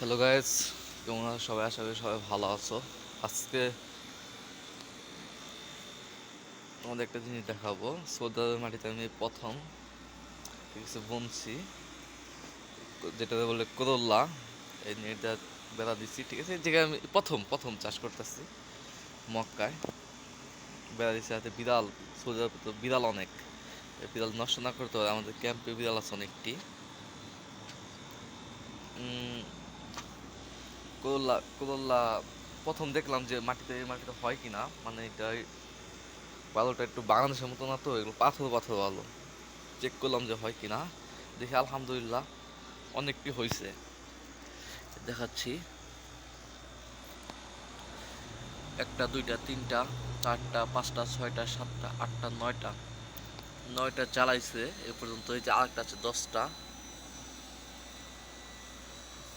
Hello guys কেমন আছো? সবাই আশা করি সবাই ভালো আছো। আজকে তোমাদের একটা জিনিস দেখাবো। সৌদার মাটিতে আমি প্রথম ঠিক আছে বুনছি, যেটা বলে করল্লা এই নেটটা বেড়া দিচ্ছি ঠিক আছে? জায়গায় আমি প্রথম প্রথম চাষ করতেছি মক্কায়। বেড়া দিচ্ছি হাতে বিড়াল সৌদার তো বিড়াল অনেক। বিড়াল নষ্ট না করতে হবে আমাদের ক্যাম্পে বিড়াল আছে অনেকটি। করল্লা করল্লা প্রথম দেখলাম যে মাটিতে এই মাটিতে হয় কিনা মানে এটা বালুটা একটু বাংলাদেশের মতো না তো, এগুলো পাথর পাথর বালু। চেক করলাম যে হয় কিনা, দেখি আলহামদুলিল্লাহ অনেকটি হয়েছে দেখাচ্ছি। একটা, দুইটা, তিনটা, চারটা, পাঁচটা, ছয়টা, সাতটা, আটটা, নয়টা। নয়টা চালাইছে, এ পর্যন্ত এই যে আরেকটা আছে দশটা।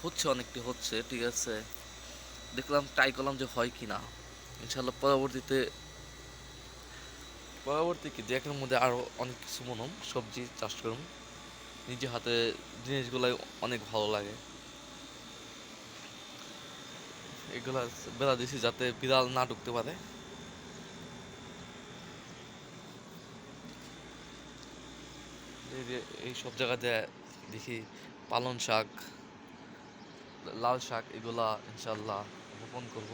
হচ্ছে অনেকটি হচ্ছে, ঠিক আছে? দেখলাম ট্রাই করলাম যে হয় কি না ইনশাল্লাহ পরবর্তীতে, পরবর্তী কি দেখের মধ্যে আরও অনেক কিছু মনম সবজি চাষ করুন নিজে হাতে জিনিসগুলাই অনেক ভালো লাগে। এগুলা বেড়া দিছি যাতে বিড়াল না ঢুকতে পারে। এই সব জায়গাতে দেখি পালন শাক। লাল শাক এগুলা ইনশাল্লাহ রোপণ করব।